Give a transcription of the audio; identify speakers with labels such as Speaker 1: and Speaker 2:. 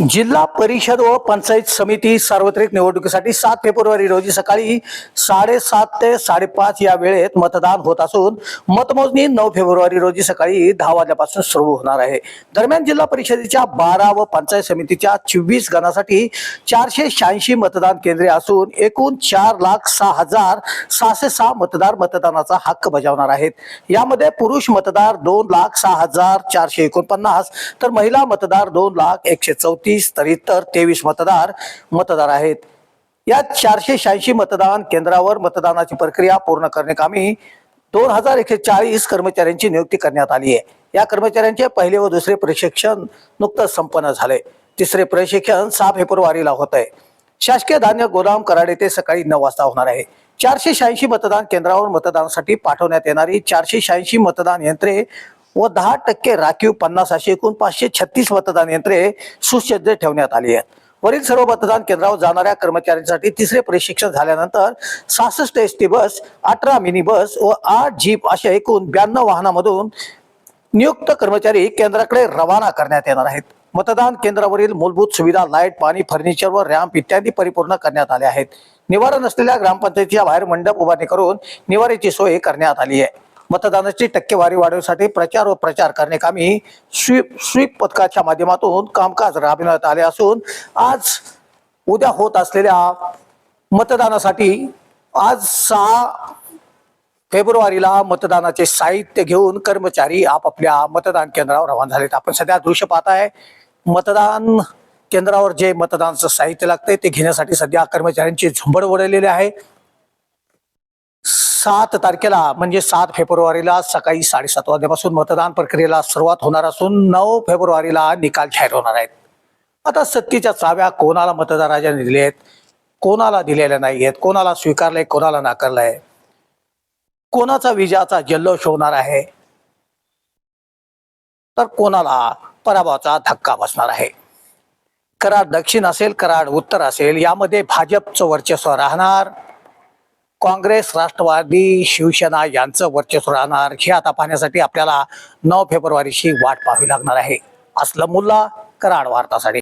Speaker 1: जिल्हा परिषद व पंचायत समिती सार्वत्रिक निवडणुकीसाठी सात फेब्रुवारी रोजी सकाळी साडेसात ते साडेपाच या वेळेत मतदान होत असून मतमोजणी नऊ फेब्रुवारी रोजी सकाळी दहा वाजल्यापासून सुरू होणार आहे. दरम्यान जिल्हा परिषदेच्या बारा व पंचायत समितीच्या चोवीस गणासाठी चारशे शहाऐंशी मतदान केंद्रे असून एकूण चार लाख सहा हजार सहाशे सहा मतदार मतदानाचा हक्क बजावणार आहेत. यामध्ये पुरुष मतदार दोन लाख सहा हजार चारशे एकोणपन्नास तर महिला मतदार दोन लाख एकशे चौतीस तर इतर तेवीस मतदार मतदार आहेत. या चारशे शहाऐंशी मतदान केंद्रावर मतदानाची प्रक्रिया पूर्ण करण्याकामी दोन हजार एकशे चाळीस कर्मचाऱ्यांची नियुक्ती करण्यात आली आहे. या कर्मचाऱ्यांचे पहिले व दुसरे प्रशिक्षण नुकतंच संपन्न झाले. तिसरे प्रशिक्षण सहा फेब्रुवारीला होत आहे. शासकीय धान्य गोदाम कराड येथे सकाळी नऊ वाजता होणार आहे. चारशे शहाऐंशी मतदान केंद्रावर मतदानासाठी पाठवण्यात येणारी चारशे शहाऐंशी मतदान यंत्रे व दहा टक्के राखीव पन्नास अशी एकूण पाचशे छत्तीस मतदान यंत्रे सुसज्ज ठेवण्यात आली आहेत. वरील सर्व मतदान केंद्रावर जाणाऱ्या कर्मचाऱ्यांसाठी तिसरे प्रशिक्षण झाल्यानंतर सहासष्ट एस टी बस अठरा मिनी बस व आठ जीप अशा एकूण ब्याण्णव वाहनामधून नियुक्त कर्मचारी केंद्राकडे रवाना करण्यात येणार आहेत. मतदान केंद्रावरील मूलभूत सुविधा लाइट पाणी फर्निचर व रॅम्प इत्यादी परिपूर्ण करण्यात आले आहेत. निवारण नसलेल्या ग्रामपंचायतीच्या बाहेर मंडप उभारणी करून निवाऱ्याची सोय करण्यात आली आहे. मतदानाची टक्केवारी वाढवण्यासाठी प्रचार व प्रचार करण्याकामी स्वीप स्वीप पथकाच्या माध्यमातून कामकाज राबविण्यात आले असून आज उद्या होत असलेल्या मतदानासाठी आज सहा फेब्रुवारीला मतदानाचे साहित्य घेऊन कर्मचारी आपापल्या मतदान केंद्रावर रवाना झालेत. आपण सध्या दृश्य पाहत आहे मतदान केंद्रावर जे मतदानाचं साहित्य लागतंय ते घेण्यासाठी सध्या कर्मचाऱ्यांची झुंबड उडलेली आहे. सात तारखेला म्हणजे सात फेब्रुवारीला सकाळी साडेसात वाजल्यापासून मतदान प्रक्रियेला सुरुवात होणार असून नऊ फेब्रुवारीला निकाल जाहीर होणार आहेत. आता सत्तेच्या चाव्या कोणाला मतदाराच्या दिल्या आहेत? कोणाला दिलेल्या नाही आहेत? कोणाला स्वीकारलंय कोणाला नाकारलंय? कोणाचा विजयाचा जल्लोष होणार आहे? तर कोणाला पराभवाचा धक्का बसणार आहे? कराड दक्षिण असेल कराड उत्तर असेल यामध्ये भाजपचं वर्चस्व राहणार. काँग्रेस राष्ट्रवादी शिवसेना यांचं वर्चस्व राहणार हे आता पाहण्यासाठी आपल्याला नऊ फेब्रुवारीची वाट पाहावी लागणार आहे. असलं मुल्ला कराड वार्तासाठी.